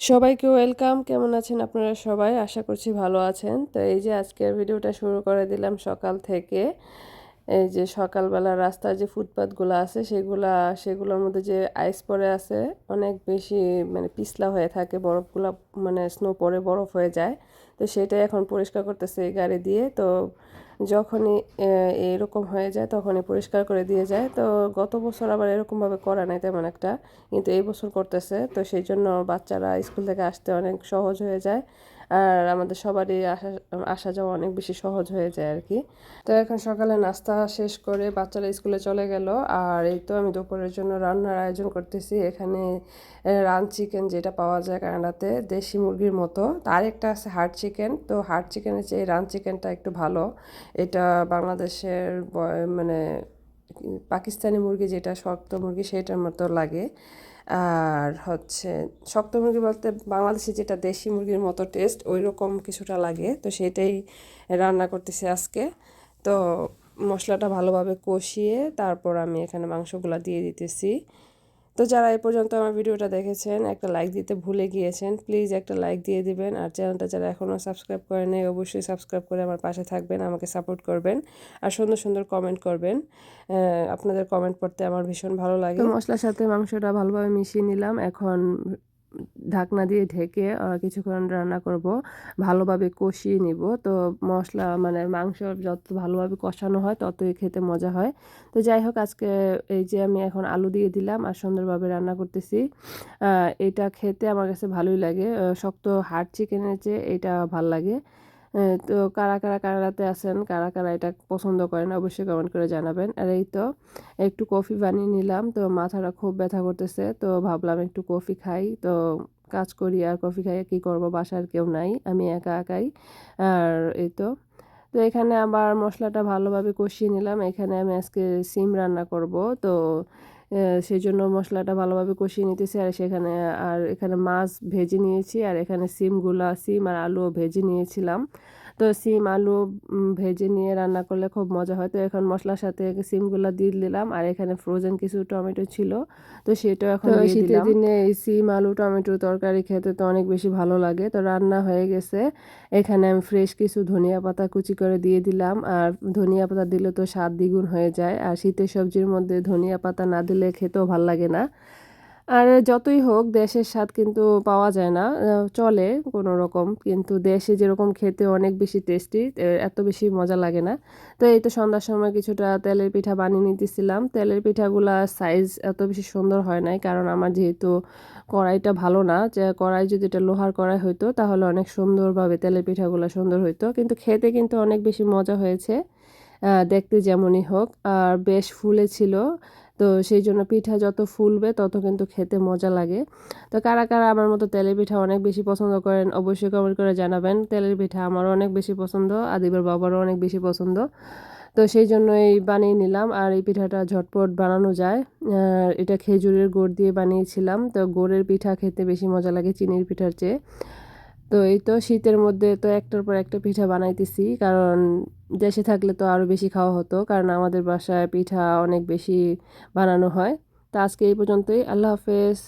সবাইকে ওয়েলকাম। কেমন আছেন আপনারা সবাই? আশা করছি ভালো আছেন। তো এই যে আজকের ভিডিওটা শুরু করে দিলাম সকাল থেকে। এই যে সকালবেলা রাস্তার যে ফুটপাথগুলো আছে, সেগুলা, সেগুলোর মধ্যে যে আইস পড়ে আছে, অনেক বেশি মানে পিছলা হয়ে থাকে, বরফগুলো মানে স্নো পরে বরফ হয়ে যায়। তো সেটাই এখন পরিষ্কার করতেছে এই গাড়ি দিয়ে। তো যখনই এরকম হয়ে যায়, তখনই পরিষ্কার করে দিয়ে যায়। তো গত বছর আবার এরকমভাবে করা নাই তেমন একটা, কিন্তু এই বছর করতেছে। তো সেই জন্য বাচ্চারা স্কুল থেকে আসতে অনেক সহজ হয়ে যায়। আর আমাদের সবারই আসা আসা যাওয়া অনেক বেশি সহজ হয়ে যায় আর কি। তো এখন সকালে নাস্তা শেষ করে বাচ্চারা স্কুলে চলে গেল। আর এই তো আমি দুপুরের জন্য রান্নার আয়োজন করতেছি। এখানে রান চিকেন যেটা পাওয়া যায় কানাডাতে, দেশি মুরগির মতো। তার একটা আছে হার্ড চিকেন। তো হার্ড চিকেনের চেয়ে রান চিকেনটা একটু ভালো। এটা বাংলাদেশের মানে পাকিস্তানি মুরগি যেটা, শক্ত মুরগি সেটার মতো লাগে। আর হচ্ছে, শক্ত মুরগি বলতে বাংলাদেশে যেটা দেশি মুরগির মতো টেস্ট ওই রকম কিছুটা লাগে। তো সেটাই রান্না করতেছি আজকে। তো মশলাটা ভালোভাবে কষিয়ে তারপর আমি এখানে মাংসগুলো দিয়ে দিতেছি। তো যারা এ পর্যন্ত আমার ভিডিওটা দেখেছেন, একটা লাইক দিতে ভুলে গিয়েছেন প্লিজ একটা লাইক দিয়ে দিবেন। আর চ্যানেলটা যারা এখনও সাবস্ক্রাইব করে নেই, অবশ্যই সাবস্ক্রাইব করে আমার পাশে থাকবেন, আমাকে সাপোর্ট করবেন। আর সুন্দর সুন্দর কমেন্ট করবেন। আপনাদের কমেন্ট পড়তে আমার ভীষণ ভালো লাগে। মশলার সাথে মাংসটা ভালোভাবে মিশিয়ে নিলাম। এখন ঢাকনা দিয়ে ঢেকে কিছুক্ষণ রান্না করব। ভালোভাবে কষিয়ে নিব। তো মশলা মানে মাংস যত ভালোভাবে কষানো হয়, ততই খেতে মজা হয়। তো যাই হোক, আজকে এই যে আমি এখন আলু দিয়ে দিলাম আর সুন্দরভাবে রান্না করতেছি। এটা খেতে আমার কাছে ভালোই লাগে। শক্ত হার্ড চিকেনের চেয়ে এটা ভালো লাগে। তো কারা কারা কানাডাতে আছেন, কারা কারা এটা পছন্দ করেন অবশ্যই কমেন্ট করে জানাবেন। আর এই তো, একটু কফি বানিয়ে নিলাম, তো মাথাটা খুব ব্যথা করতেছে, তো ভাবলাম একটু কফি খাই। তো কাজ করি আর কফি খাইয়ে কী করব, বাসার কেউ নাই, আমি একা একাই। আর এই তো তো এখানে আবার মশলাটা ভালোভাবে কষিয়ে নিলাম। এখানে আমি আজকে সিম রান্না করব, তো সেই জন্য মশলাটা ভালোভাবে কষিয়ে নিতেছি। আর সেখানে, আর এখানে মাছ ভেজে নিয়েছি। আর এখানে সিমগুলা, সিম আর আলুও ভেজে নিয়েছিলাম। তো সিম আলু ভেজে নিয়ে রান্না করলে খুব মজা হয়। তো এখন মশলার সাথে সিমগুলো দিয়ে দিলাম। আর এখানে ফ্রোজেন কিছু টমেটো ছিল তো সেটাও এখন শীতের দিনে এই সিম আলু টমেটো তরকারি খেতে তো অনেক বেশি ভালো লাগে। তো রান্না হয়ে গেছে। এখানে আমি ফ্রেশ কিছু ধনিয়া পাতা কুচি করে দিয়ে দিলাম। আর ধনিয়া পাতা দিলে তো স্বাদ দ্বিগুণ হয়ে যায়। আর শীতের সবজির মধ্যে ধনিয়া পাতা না দিলে খেতেও ভালো লাগে না। আর যতই হোক, দেশের স্বাদ কিন্তু পাওয়া যায় না চলে কোনো রকম কিন্তু দেশে যেরকম খেতে অনেক বেশি টেস্টি এত বেশি মজা লাগে না। তো এই তো সন্ধ্যার সময় কিছুটা তেলের পিঠা বানিয়ে নিতেছিলাম। তেলের পিঠাগুলা সাইজ এত বেশি সুন্দর হয় নাই, কারণ আমার যেহেতু কড়াইটা ভালো না, যে কড়াই যদি এটা লোহার কড়াই হইতো, তাহলে অনেক সুন্দরভাবে তেলের পিঠাগুলো সুন্দর হইতো। কিন্তু খেতে কিন্তু অনেক বেশি মজা হয়েছে। দেখতে যেমনই হোক। আর বেশ ফুলে ছিল। তো সেই জন্য পিঠা যত ফুলবে, তত কিন্তু খেতে মজা লাগে। তো কারা কারা আমার মতো তেলের পিঠা অনেক বেশি পছন্দ করেন, অবশ্যই কমেন্ট করে জানাবেন। তেলের পিঠা আমারও অনেক বেশি পছন্দ, আদিবার বাবারও অনেক বেশি পছন্দ। তো সেই জন্যই বানিয়ে নিলাম। আর এই পিঠাটা ঝটপট বানানো যায়। এটা খেজুরের গুড় দিয়ে বানিয়েছিলাম। তো গুড়ের পিঠা খেতে বেশি মজা লাগে, চিনির পিঠার চেয়ে। তো এই তো শীতের মধ্যে তো একটার পর একটা পিঠা বানাইতেছি, কারণ দেশে থাকলে তো আরও বেশি খাওয়া হতো, কারণ আমাদের বাসায় পিঠা অনেক বেশি বানানো হয়। তো আজকে এই পর্যন্তই, আল্লাহ হাফেজ।